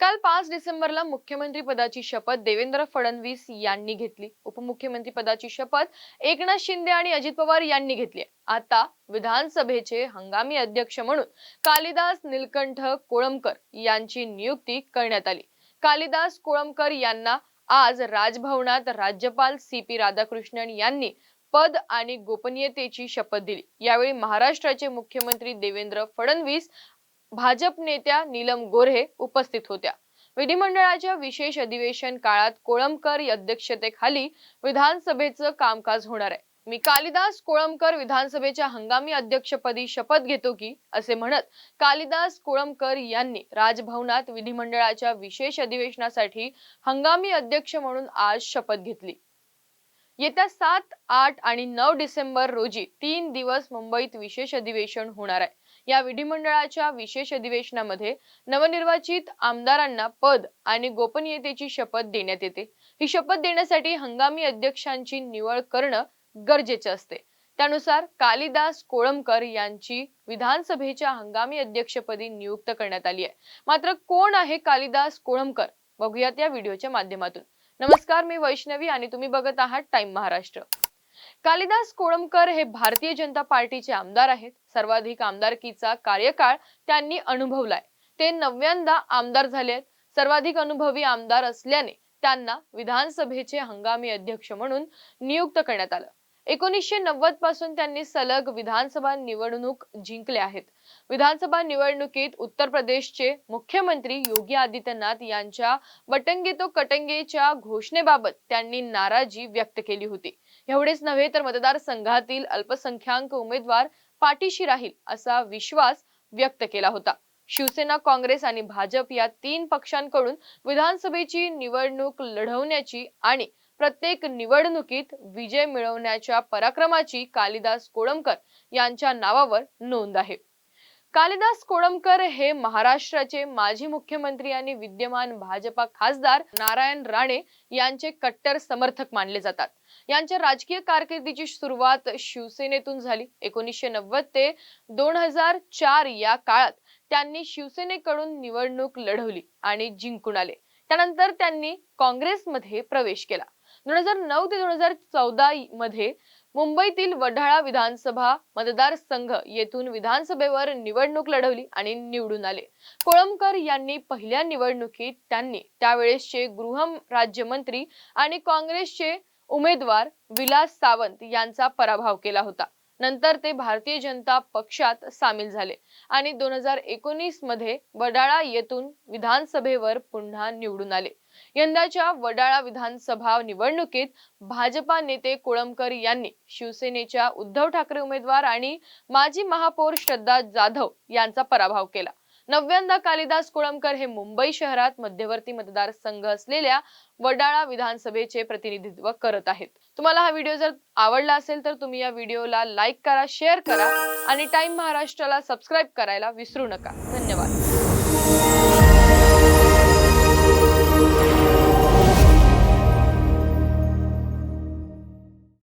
काल पाच डिसेंबरला मुख्यमंत्री पदाची शपथ देवेंद्र फडणवीस यांनी घेतली. उपमुख्यमंत्री पदाची शपथ एकनाथ शिंदे आणि अजित पवार यांनी घेतली आता विधानसभेचे हंगामी अध्यक्ष म्हणून कालिदास निलकंठ कोळंबकर यांची नियुक्ती करण्यात आली. कालिदास कोळंबकर यांना आज राजभवनात राज्यपाल सी पी राधाकृष्णन यांनी पद आणि गोपनीयतेची शपथ दिली. यावेळी महाराष्ट्राचे मुख्यमंत्री देवेंद्र फडणवीस भाजप नेत्या नीलम गोऱ्हे उपस्थित होत्या. विधिमंडळाच्या विशेष अधिवेशन काळात कोळंबकर अध्यक्षतेखाली विधानसभेचं कामकाज होणार आहे. मी कालिदास कोळंबकर विधानसभेच्या हंगामी अध्यक्षपदी शपथ घेतो की असे म्हणत कालिदास कोळंबकर यांनी राजभवनात विधिमंडळाच्या विशेष अधिवेशनासाठी हंगामी अध्यक्ष म्हणून आज शपथ घेतली. येत्या सात आठ आणि नऊ डिसेंबर रोजी तीन दिवस मुंबईत विशेष अधिवेशन होणार आहे. या विधिमंडळाच्या विशेष अधिवेशनामध्ये नवनिर्वाचित आमदारांना पद आणि गोपनीयतेची शपथ देण्यात येते. ही शपथ देण्यासाठी हंगामी अध्यक्षांची निवड करणं गरजेचे असते. त्यानुसार कालिदास कोळंबकर यांची विधानसभेच्या हंगामी अध्यक्षपदी नियुक्त करण्यात आली आहे. मात्र कोण आहे कालिदास कोळंबकर? बघूयात या व्हिडिओच्या माध्यमातून. नमस्कार मी वैष्णवी आणि तुम्ही बघत आहात टाइम महाराष्ट्र. कालिदास कोळंबकर हे भारतीय जनता पार्टीचे आमदार आहेत. सर्वाधिक आमदारकीचा कार्यकाळ त्यांनी अनुभवलाय. ते नव्यांदा आमदार झाले आहेत. सर्वाधिक अनुभवी आमदार असल्याने त्यांना विधानसभेचे हंगामी अध्यक्ष म्हणून नियुक्त करण्यात आलं. एकोणीसशे नव्वदपासून त्यांनी सलग विधानसभा निवडणूक जिंकल्या आहेत. विधानसभा निवडणुकीत उत्तर प्रदेशचे मुख्यमंत्री योगी आदित्यनाथ यांच्या बटंगे तो कटंगेच्या घोषणेबाबत त्यांनी नाराजी व्यक्त केली होती. एवढेच नव्हे तर मतदारसंघातील अल्पसंख्याक उमेदवार पाठीशी राहील असा विश्वास व्यक्त केला होता. शिवसेना काँग्रेस आणि भाजप या तीन पक्षांकडून विधानसभेची निवडणूक लढवण्याची आणि प्रत्येक निवडणुकीत विजय मिळवण्याच्या पराक्रमाची कालिदास कोळंबकर यांच्या नावावर नोंद आहे. कालिदास कोळंबकर हे महाराष्ट्राचे माजी मुख्यमंत्री आणि विद्यमान भाजपा खासदार नारायण राणे यांचे कट्टर समर्थक मानले जातात. यांच्या राजकीय कारकिर्दीची सुरुवात शिवसेनेतून झाली. एकोणीसशे नव्वद ते दोन हजार चार या काळात त्यांनी शिवसेनेकडून निवडणूक लढवली आणि जिंकून आले. त्यानंतर त्यांनी काँग्रेसमध्ये प्रवेश केला. दोन हजार नऊ ते दोन हजार चौदा मध्ये मुंबईतील वढाळा विधानसभा मतदारसंघ येथून विधानसभेवर निवडणूक लढवली आणि निवडून आले. कोळंबकर यांनी पहिल्या निवडणुकीत त्यांनी त्यावेळेसचे गृह राज्यमंत्री आणि काँग्रेसचे उमेदवार विलास सावंत यांचा पराभव केला होता. नंतर ते भारतीय जनता पक्षात सामील झाले आणि दोन हजार एकोणीसमध्ये वडाळा येथून विधानसभेवर पुन्हा निवडून आले. यंदाच्या वडाळा विधानसभा निवडणुकीत भाजपा नेते कोळंबकर यांनी शिवसेनेच्या उद्धव ठाकरे उमेदवार आणि माजी महापौर श्रद्धा जाधव यांचा पराभव केला. नव्यांदा कालिदास कोळंबकर हे मुंबई शहरात मध्यवर्ती मतदारसंघ असलेल्या वडाळा विधानसभेचे प्रतिनिधित्व करत आहेत. तुम्हाला हा व्हिडिओ जर आवडला असेल तर तुम्ही या व्हिडिओला लाईक करा शेअर करा आणि टाइम महाराष्ट्राला सबस्क्राईब करायला विसरू नका. धन्यवाद.